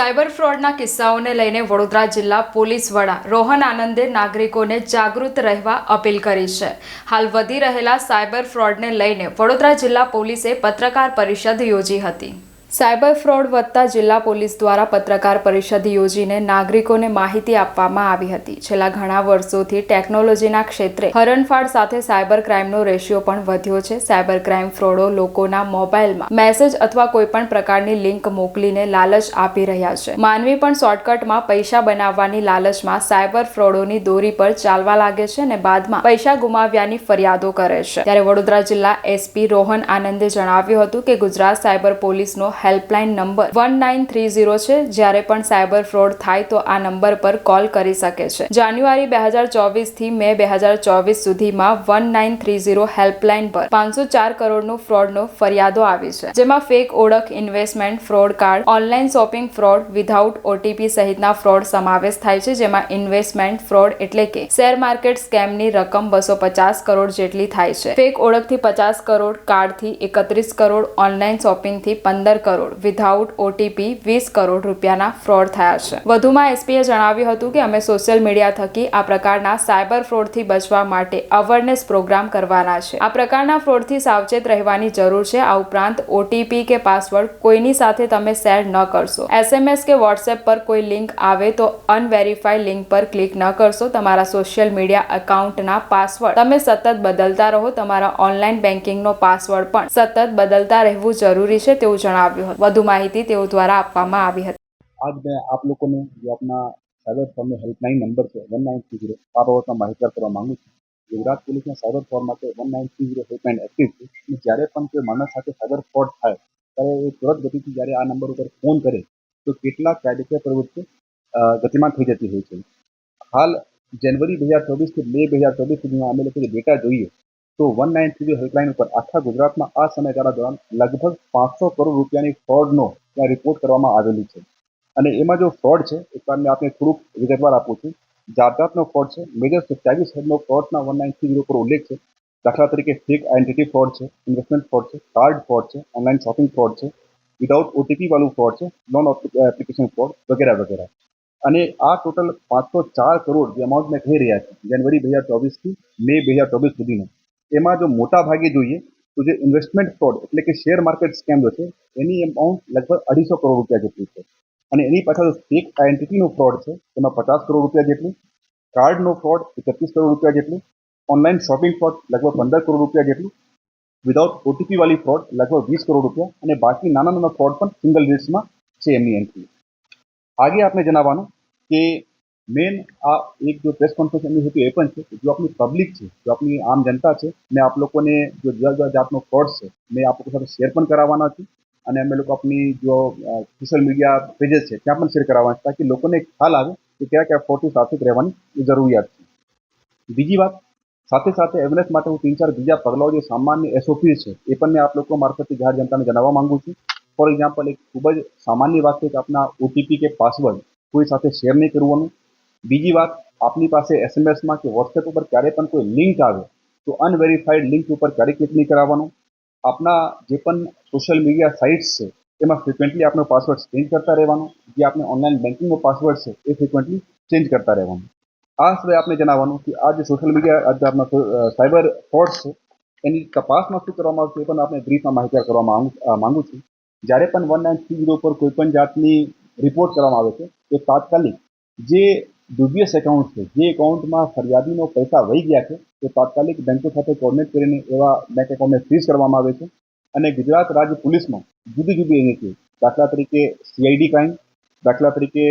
Cyber ફ્રોડના કિસ્સાઓને લઈને વડોદરા જિલ્લા police વડા રોહન આનંદે નાગરિકોને જાગૃત રહેવા અપીલ કરી છે. હાલ વધી રહેલા સાયબર ફ્રોડને લઈને વડોદરા જિલ્લા પોલીસે પત્રકાર પરિષદ યોજી હતી. સાયબર ફ્રોડ વધતા જિલ્લા પોલીસ દ્વારા પત્રકાર પરિષદ યોજીને નાગરિકોને માહિતી આપવામાં આવી હતી. છેલ્લા ઘણા વર્ષોથી ટેકનોલોજીના ક્ષેત્રે હરણફાળ સાથે સાયબર ક્રાઇમનો રેશિયો પણ વધ્યો છે. સાયબર ક્રાઇમ ફ્રોડો લોકોના મોબાઈલમાં મેસેજ અથવા કોઈપણ પ્રકારની લિંક મોકલીને લાલચ આપી રહ્યા છે. માનવી પણ શોર્ટકટમાં પૈસા બનાવવાની લાલચમાં સાયબર ફ્રોડોની દોરી પર ચાલવા લાગે છે અને બાદમાં પૈસા ગુમાવ્યાની ફરિયાદો કરે છે. ત્યારે વડોદરા જિલ્લા એસપી રોહન આનંદે જણાવ્યું હતું કે ગુજરાત સાયબર પોલીસનો helpline number one nine three zero છે. જ્યારે પણ સાયબર ફ્રોડ થાય તો આ નંબર પર કોલ કરી શકે છે. જાન્યુઆરી બે હજાર ચોવીસથી મે બે હજાર ચોવીસ સુધીમાં one nine three zero helpline પર પાંચસો ચાર કરોડનું ફ્રોડનો ફરિયાદો આવી છે. જેમાં ફેક ઓળખ, investment fraud card online shopping fraud without OTP સહિતના ફ્રોડ સમાવેશ થાય છે. જેમાં ઇન્વેસ્ટમેન્ટ ફ્રોડ એટલે કે શેર માર્કેટ સ્કેમની રકમ બસો પચાસ કરોડ જેટલી થાય છે. ફેક ઓળખથી પચાસ કરોડ, કાર્ડથી એકત્રીસ કરોડ ઓનલાઈન શોપિંગથી પંદર કરોડ વિધાઉટ ઓટીપી વીસ કરોડ રૂપિયાના ફ્રોડ થયા છે. વધુમાં એસપીએ જણાવ્યું હતું કે અમે સોશિયલ મીડિયા થકી આ પ્રકારના સાયબર ફ્રોડથી બચવા માટે અવેરનેસ પ્રોગ્રામ કરવાના છે. આ પ્રકારના ફ્રોડથી સાવચેત રહેવાની જરૂર છે. આ ઉપરાંત ઓટીપી કે પાસવર્ડ કોઈની સાથે તમે શેર ન કરશો. એસએમએસ કે વોટ્સએપ પર કોઈ લિંક આવે તો અનવેરીફાઈડ લિંક પર ક્લિક ન કરશો. તમારા સોશિયલ મીડિયા એકાઉન્ટના પાસવર્ડ. તમે સતત બદલતા રહો. તમારા ઓનલાઈન બેન્કિંગનો પાસવર્ડ પણ સતત બદલતા રહેવું જરૂરી છે તેવું જણાવ્યું આવ્યો હતો. વધુ માહિતી તેઓ દ્વારા આપવામાં આવી હતી. આજ મેં આપ લોકોને જે આપના સાયબર ફોર્મનો હેલ્પલાઇન નંબર છે વન નાઇન થ્રી ઝીરો આ બાબતમાં માહિતગાર કરવા માંગુ છું. ગુજરાત પોલીસના સાયબર ફોર્મ માટે one nine three zero helpline active છે. જ્યારે પણ કોઈ માણસ સાથે સાયબર ફ્રોડ થાય, ત્યારે એ તુરંત ગતિથી જ્યારે આ નંબર ઉપર ફોન કરે, તો કેટલાક કાયદેસર પ્રવૃત્તિ ગતિમાન થઈ જતી હોય છે. હાલ, જાન્યુઆરી બે હજાર ચોવીસથી મે બે હજાર ચોવીસ સુધીમાં અમે લોકો ડેટા જોઈએ. તો વન નાઇન થ્રી હેલ્પલાઇન ઉપર આખા ગુજરાતમાં આ સમયગાળા દોરાન લગભગ પાંચસો કરોડ રૂપિયાની ફ્રોડનો ત્યાં રિપોર્ટ કરવામાં આવેલી છે. અને એમાં જો ફ્રોડ છે એક વાર મેં આપને થોડુંક વિગતવાર આપું છું. જાતજાતનો ફ્રોડ છે. મેજર સત્યાવીસ હેડનો ફ્રોડના વન નાઇન થ્રી ઉપર ઉલ્લેખ છે. દાખલા તરીકે ફેક આઇડેન્ટિટી ફ્રોડ છે ઇન્વેસ્ટમેન્ટ ફ્રોડ છે કાર્ડ ફ્રોડ છે ઓનલાઈન શોપિંગ ફ્રોડ છે વિદાઉટ ઓટીપી વાળું ફ્રોડ છે લોન એપ્લિકેશન ફ્રોડ વગેરે વગેરે. અને આ ટોટલ પાંચસો ચાર કરોડ જે અમાઉન્ટ મેં કહી રહ્યા છે જાન્યુઆરી બે હજાર ચોવીસથી મે બે હજાર ચોવીસ સુધીનો. એમાં જો મોટા ભાગે જોઈએ તો જે ઇન્વેસ્ટમેન્ટ ફ્રોડ એટલે કે શેર માર્કેટ સ્કેમ જો છે, એની અમાઉન્ટ લગભગ અઢીસો કરોડ રૂપિયા જેટલી છે. અને એની પાછળ ફેક આઈડેન્ટિટીનો ફ્રોડ છે તેમાં પચાસ કરોડ રૂપિયા જેટલું કાર્ડનો ફ્રોડ એકત્રીસ કરોડ રૂપિયા જેટલું ઓનલાઈન શોપિંગ ફ્રોડ લગભગ પંદર કરોડ રૂપિયા જેટલું વિધાઉટ ઓટીપી વાળી ફ્રોડ લગભગ વીસ કરોડ રૂપિયા અને બાકી નાના નાના ફ્રોડ પણ સિંગલ ડિજિટ્સમાં છે એમની એન્ટ્રી આગે આપણે જણાવવાનું કે મેન આ એક જો પ્રેસ કોન્ફરન્સ એમની હતી એ પણ છે કે જો આપણી પબ્લિક છે, જો આપણી આમ જનતા છે, મેં આપ લોકોને જો જુદા જુદા જાતનો ફ્રોડ છે, મેં આપ લોકો સાથે શેર પણ કરાવવાના છું અને અમે લોકો આપણી જો સોશિયલ મીડિયા પેजेस છે ત્યાં પણ શેર કરાવવાના છે તાકી લોકોને એક ખ્યાલ આવે કે કયા કયા ફ્રોડથી સાવચેત રહેવાની જરૂરિયાત છે. બીજી વાત, સાથે સાથે અવેરનેસ માટે હું તીન ચાર બીજા પગલાઓ જે સામાન્ય એસઓપી છે એ પણ મેં આપ લોકો મારફતે જાહેર જનતાને જણાવવા માંગુ છું. ફોર એક્ઝામ્પલ એક ખૂબ જ સામાન્ય વાત છે કે આપના ઓટીપી કે પાસવર્ડ કોઈ સાથે શેર નહીં કરવાનું. બીજી વાત, આપની પાસે એસએમએસમાં કે વોટ્સએપ ઉપર ક્યારે પણ કોઈ લિંક આવે, તો અનવેરીફાઈડ લિંક ઉપર ક્યારે ક્લિક નહીં કરાવવાનું? આપના જે પણ સોશિયલ મીડિયા સાઇટ્સ છે, એમાં ફ્રિકવન્ટલી આપનો પાસવર્ડ ચેન્જ કરતા રહેવાનો, જે આપણે ઓનલાઈન બેન્કિંગનો પાસવર્ડ છે, એ ફ્રિકવન્ટલી ચેન્જ કરતા રહેવાનું. આ સિવાય આપણે જણાવવાનું કે આ જે સોશિયલ મીડિયા આજે આપણા સાયબર ફ્રોડ છે, એની તપાસમાં શું કરવામાં આવશે, એ પણ આપણે બ્રીફમાં માહિતી કરવા માંગુ છું. જ્યારે પણ વન નાઇન થ્રી ઝીરો પર કોઈ પણ જાતની રિપોર્ટ કરવામાં આવે છે, તો તાત્કાલિક જે ડુબિયસ એકાઉન્ટ છે. જે એકાઉન્ટમાં ફરિયાદીનો પૈસા વહી ગયા છે તે તાત્કાલિક બેંકો સાથે કોર્ડિનેટ કરીને એવા બેંક એકાઉન્ટને ફ્રીઝ કરવામાં આવે છે. અને ગુજરાત રાજ્ય પોલીસમાં જુદી જુદી એજન્સીઓ દાખલા તરીકે સીઆઈડી ક્રાઇમ દાખલા તરીકે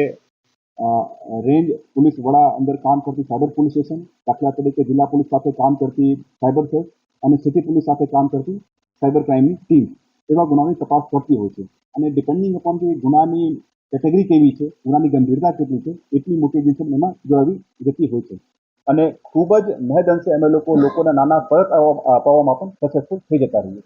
રેન્જ પોલીસ વડા અંદર કામ કરતી સાયબર પોલીસ સ્ટેશન, દાખલા તરીકે જિલ્લા પોલીસ સાથે કામ કરતી સાયબર સેલ અને સિટી પોલીસ સાથે કામ કરતી સાયબર ક્રાઇમની ટીમ. એવા ગુનાની તપાસ કરતી હોય છે. અને ડિપેન્ડિંગ અપોન જે ગુનાની કેટેગરી કેવી છે? ગુનાની ગંભીરતા કેટલી છે? એટલી મોટી એજન્સી એમાં જોડાવી જતી હોય છે. અને ખૂબ જ મહદ અંશે અમે લોકો લોકોના નાના પરત અપાવવામાં પણ સક્સેસફુલ થઈ જતા રહીએ